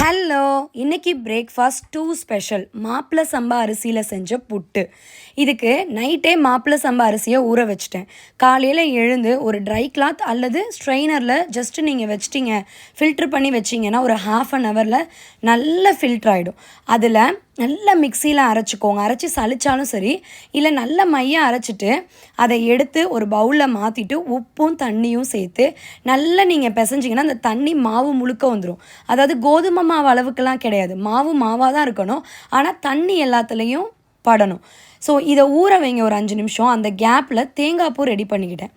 Hello இன்னைக்கு breakfast two special மாப்பிள்ளை சம்பா அரிசியில் செஞ்ச புட்டு. இதுக்கு நைட்டே மாப்பிள்ளை சம்பா அரிசியை ஊற வச்சிட்டேன். காலையில் எழுந்து ஒரு ட்ரை கிளாத் அல்லது ஸ்ட்ரெயினரில் ஜஸ்ட்டு நீங்கள் வச்சிட்டிங்க ஃபில்ட்ரு பண்ணி வச்சிங்கன்னா ஒரு ஹாஃப் அன் ஹவரில் நல்ல ஃபில்ட்ரு ஆகிடும் அதில் நல்லா மிக்சியில் அரைச்சிக்கோங்க. அரைச்சி சளிச்சாலும் சரி இல்லை நல்ல மையம் அரைச்சிட்டு அதை எடுத்து ஒரு பவுலில் மாற்றிட்டு உப்பும் தண்ணியும் சேர்த்து நல்லா நீங்கள் பிசைஞ்சிங்கன்னா அந்த தண்ணி மாவு முழுக்க வந்துடும் அதாவது கோதுமை மாவு அளவுக்கெல்லாம் கிடையாது. மாவு மாவாக தான் இருக்கணும். ஆனால் தண்ணி எல்லாத்துலேயும் படணும். ஸோ இதை ஊற வைங்க ஒரு அஞ்சு நிமிஷம். அந்த கேப்பில் தேங்காய் பூ ரெடி பண்ணிக்கிட்டேன்.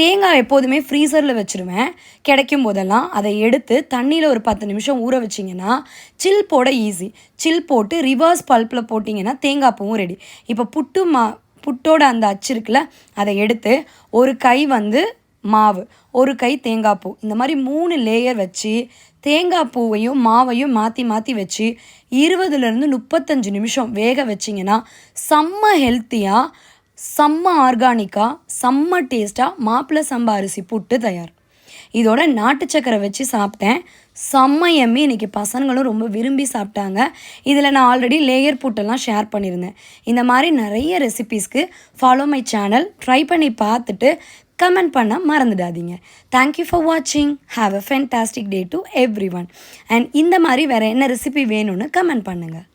தேங்காய் எப்போதுமே ஃப்ரீசரில் வச்சுருவேன். கிடைக்கும் போதெல்லாம் அதை எடுத்து தண்ணியில் ஒரு பத்து நிமிஷம் ஊற வச்சிங்கன்னா சில் போட ஈஸி சில் போட்டு ரிவர்ஸ் பல்ப்பில் போட்டிங்கன்னா தேங்காய் பூவும் ரெடி இப்போ புட்டு மா புட்டோட அந்த அச்சு இருக்குல்ல அதை எடுத்து ஒரு கை வந்து மாவு ஒரு கை தேங்காய் பூ. இந்த மாதிரி மூணு லேயர் வச்சு தேங்காய் பூவையும் மாவையும் மாற்றி மாற்றி வச்சு இருபதுலேருந்து முப்பத்தஞ்சு நிமிஷம் வேக வச்சிங்கன்னா செம்ம ஹெல்த்தியாக செம்ம ஆர்கானிக்காக செம்ம டேஸ்ட்டாக மாப்பிள்ளை சம்பா அரிசி புட்டு தயார். இதோட நாட்டு சக்கரை வச்சு சாப்பிட்டேன். செம்ம எம்மி இன்றைக்கி பசங்களும் ரொம்ப விரும்பி சாப்பிட்டாங்க. இதில் நான் ஆல்ரெடி லேயர் புட்டெல்லாம் ஷேர் பண்ணியிருந்தேன். இந்த மாதிரி நிறைய ரெசிபீஸ்க்கு ஃபாலோ மை சேனல் ட்ரை பண்ணி பார்த்துட்டு கமெண்ட் பண்ண மறந்துடாதீங்க. தேங்க்யூ ஃபார் வாட்சிங் have a fantastic day to everyone and இந்த மாதிரி வேறு என்ன ரெசிபி வேணும்னு கமெண்ட் பண்ணுங்கள்